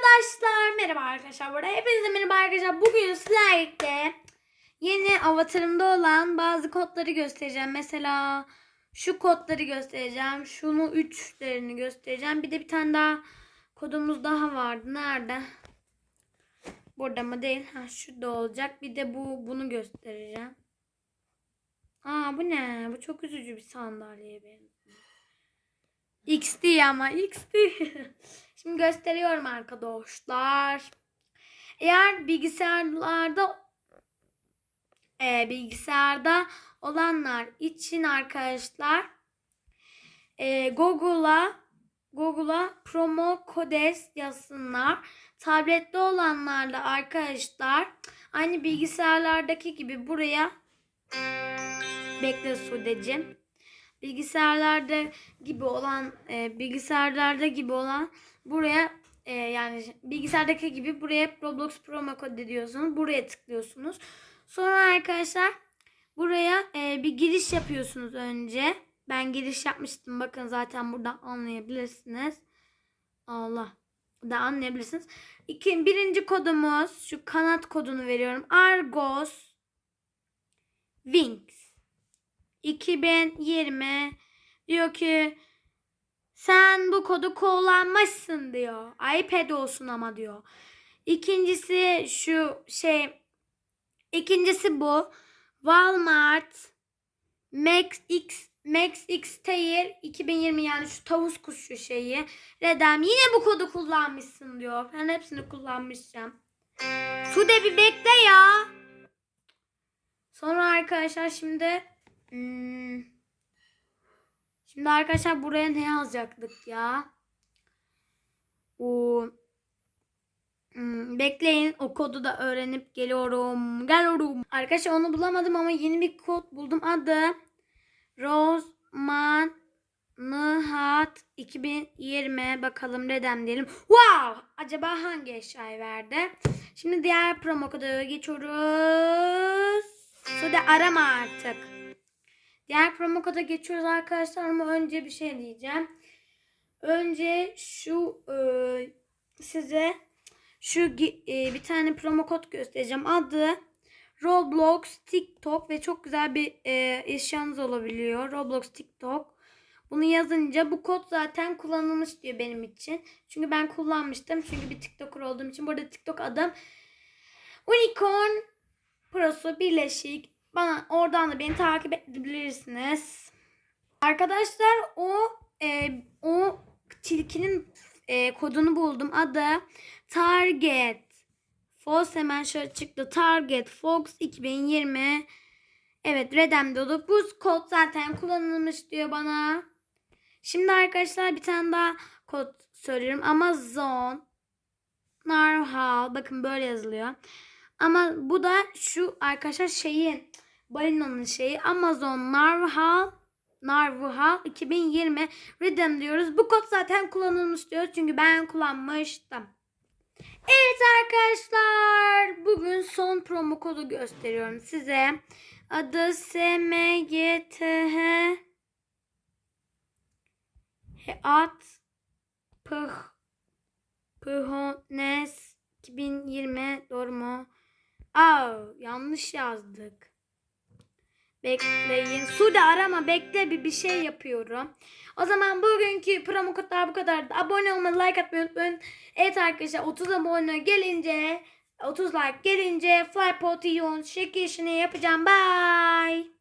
Arkadaşlar merhaba arkadaşlar. Burada hepinize merhaba arkadaşlar. Bugün sizlerle yeni avatarımda olan bazı kodları göstereceğim. Mesela şu kodları göstereceğim. Şunu üçlerini göstereceğim. Bir de bir tane daha kodumuz daha vardı. Nerede? Burada mı değil? Ha şurada olacak. Bir de bu bunu göstereceğim. Aa bu ne? Bu çok üzücü bir sandalyeye benziyor. XD ama XD. Şimdi gösteriyorum arkadaşlar. Eğer bilgisayarlarda e, bilgisayarda olanlar için arkadaşlar e, Google'a Google'a promo kodes yazsınlar. Tablette olanlarla arkadaşlar aynı bilgisayarlardaki gibi buraya bekle Sudeciğim bilgisayarlarda gibi olan e, bilgisayarlarda gibi olan buraya e, yani bilgisayardaki gibi buraya Roblox promo kodu diyorsunuz. Buraya tıklıyorsunuz. Sonra arkadaşlar buraya e, bir giriş yapıyorsunuz önce. Ben giriş yapmıştım. Bakın zaten burada anlayabilirsiniz. Allah da anlayabilirsiniz. İki, birinci kodumuz şu kanat kodunu veriyorum. Argos Wings. 2020 diyor ki sen bu kodu kullanmışsın diyor. iPad olsun ama diyor. İkincisi şu şey ikincisi bu. Walmart Max X Max X Tail 2020 yani şu tavus kuşu şeyi. Redem yine bu kodu kullanmışsın diyor. Ben hepsini kullanmışım. Sude bir bekle ya. Sonra arkadaşlar şimdi Hmm. Şimdi arkadaşlar buraya ne yazacaktık ya? O hmm, bekleyin o kodu da öğrenip geliyorum. Geliyorum. Arkadaşlar onu bulamadım ama yeni bir kod buldum. Adı Rozman Nihat 2020 bakalım redem diyelim. Wow! Acaba hangi eşyayı verdi? Şimdi diğer promo kodu geçiyoruz. Sude arama artık. Diğer promo koda geçiyoruz arkadaşlar ama önce bir şey diyeceğim. Önce şu e, size şu e, bir tane promo kod göstereceğim. Adı Roblox TikTok ve çok güzel bir e, eşyanız olabiliyor. Roblox TikTok. Bunu yazınca bu kod zaten kullanılmış diyor benim için. Çünkü ben kullanmıştım. Çünkü bir TikToker olduğum için. Burada TikTok adım Unicorn Prosu Birleşik bana oradan da beni takip edebilirsiniz. Arkadaşlar o e, o tilkinin e, kodunu buldum. Adı Target Fox hemen şöyle çıktı. Target Fox 2020 Evet Redem'de olup bu kod zaten kullanılmış diyor bana. Şimdi arkadaşlar bir tane daha kod söylüyorum. Amazon Narhal bakın böyle yazılıyor. Ama bu da şu arkadaşlar şeyin balinanın şeyi Amazon Narval Narvuhal 2020 Rhythm diyoruz. Bu kod zaten kullanılmış diyoruz. Çünkü ben kullanmıştım. Evet arkadaşlar. Bugün son promo kodu gösteriyorum size. Adı SMGTH Heat Pıh Pıhones 2020 doğru mu? Aa, yanlış yazdık. Bekleyin. Sude arama bekle bir bir şey yapıyorum. O zaman bugünkü promo kodlar bu kadar. Abone olmayı, like atmayı unutmayın. Evet arkadaşlar 30 abone gelince 30 like gelince Flypot Ion çekilişini yapacağım. Bye.